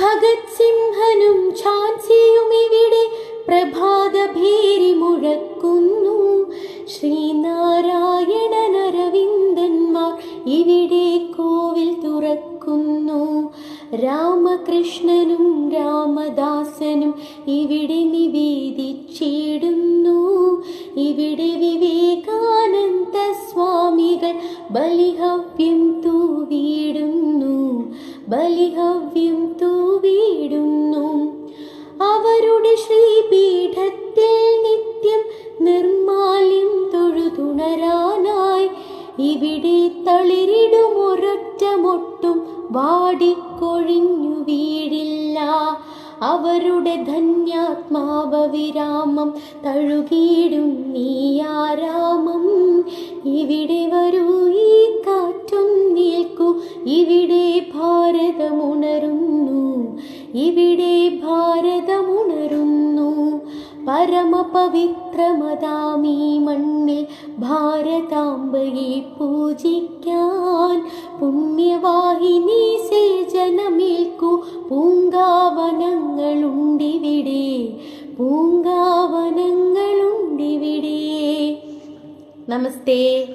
ഭഗത് സിംഹനും ഝാൻസിയും ഇവിടെ പ്രഭാത ഭീരി മുഴക്കുന്നു ശ്രീനാരായണൻ അരവിന്ദന്മാർ ഇവിടെ കോവിൽ തുറക്കുന്നു. രാമകൃഷ്ണനും രാമദാസനും ഇവിടെ നിവേദിച്ചിടുന്നു. ഇവിടെ വിവേകാനന്ദ സ്വാമികൾ ബലിഹവ്യം തൂവിടുന്നു. ബലിഹവ്യം തൂവിടുന്നു അവരുടെ ശ്രീപീഠത്തിൽ നിത്യം നിർമാല്യം തൊഴുതുണരാനായി ഇവിടെ തളിരിടുമൊരൊറ്റമൊട്ടും വാടിക്കൊഴിഞ്ഞു വീഴില്ല. അവരുടെ ധന്യാത്മാവ വിരാമം തഴുകിയിടും നീയാരാമം ഇവിടെ വരൂ ഈ കാറ്റും നിൽക്കൂ ഇവിടെ ഭാരതമുണരുന്നു. ഇവിടെ ഭാരതമുണരുന്നു. പരമപവിത്രമതാമീ മണ്ണിൽ ഭാരതാംബയെ പൂജിക്കാൻ പുണ്യവാഹിനി സേജനമേൽക്കു പൂങ്കാവനങ്ങളുണ്ടിവിടെ. പൂങ്കാവനങ്ങളുണ്ടിവിടെ. നമസ്തേ.